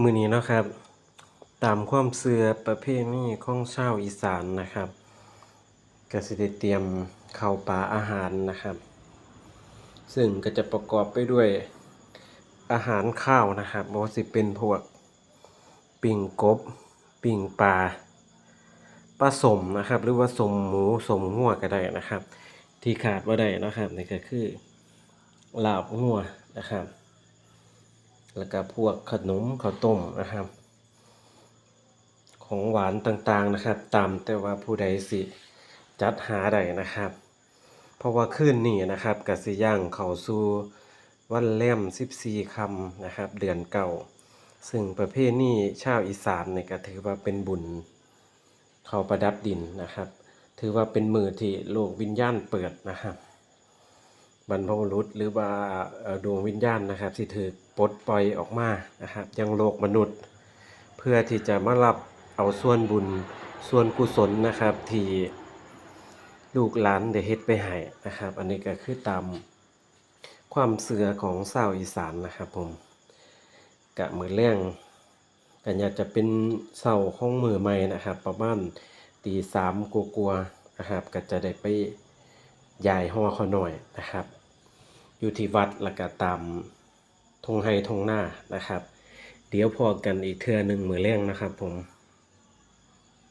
มือนี้นะครับ ตามความเชื่อประเพณีของชาวอีสานนะครับกสิได้เตรียมข้าวปลาอาหารนะครับ ซึ่งก็จะประกอบไปด้วยอาหารข้าวนะครับว่าสิเป็นพวกปิ้งกบปิ้งปลาปลาสมนะครับ หรือว่าสมหมูสมงัวก็ได้นะครับ ที่ขาดบ่าได้นะครับนี่ก็คือลาบงัวนะครับ แล้วก็พวกขนมข้าวต้มนะครับ ของหวานต่างๆนะครับ ตามแต่ว่าผู้ใดสิจัดหาได้นะครับ เพราะว่าคืนนี้นะครับกสิย่างเข้าสู่วันแล่ม14ค่ำนะครับ เดือนเก่า ซึ่งประเพณีชาวอีสานเนี่ก็ถือว่าเป็นบุญเขาประดับดินนะครับ ถือว่าเป็นมือที่โลกวิญญาณเปิดนะครับ บรรพบุรุษหรือว่าดวงวิญญาณนะครับที่ถูกปลดปล่อยออกมานะครับยังโลกมนุษย์ เพื่อที่จะมารับเอาส่วนบุญส่วนกุศลนะครับที่ลูกหลานได้เฮ็ดไปให้นะครับ อันนี้ก็คือตามความเชื่อของชาวอีสานนะครับผมกะมื้อแลงก็อยากจะเป็นเช้าของมือใหม่นะครับ ประมาณตีสามกว่าๆนะครับ ก็จะได้ไปยายห่อเขาหน่อยนะครับ อยู่ที่วัดแล้วก็ตามทงไฮทงหน้านะครับ เดี๋ยวพอกันอีกเทื่อหนึ่งมือแรงนะครับผม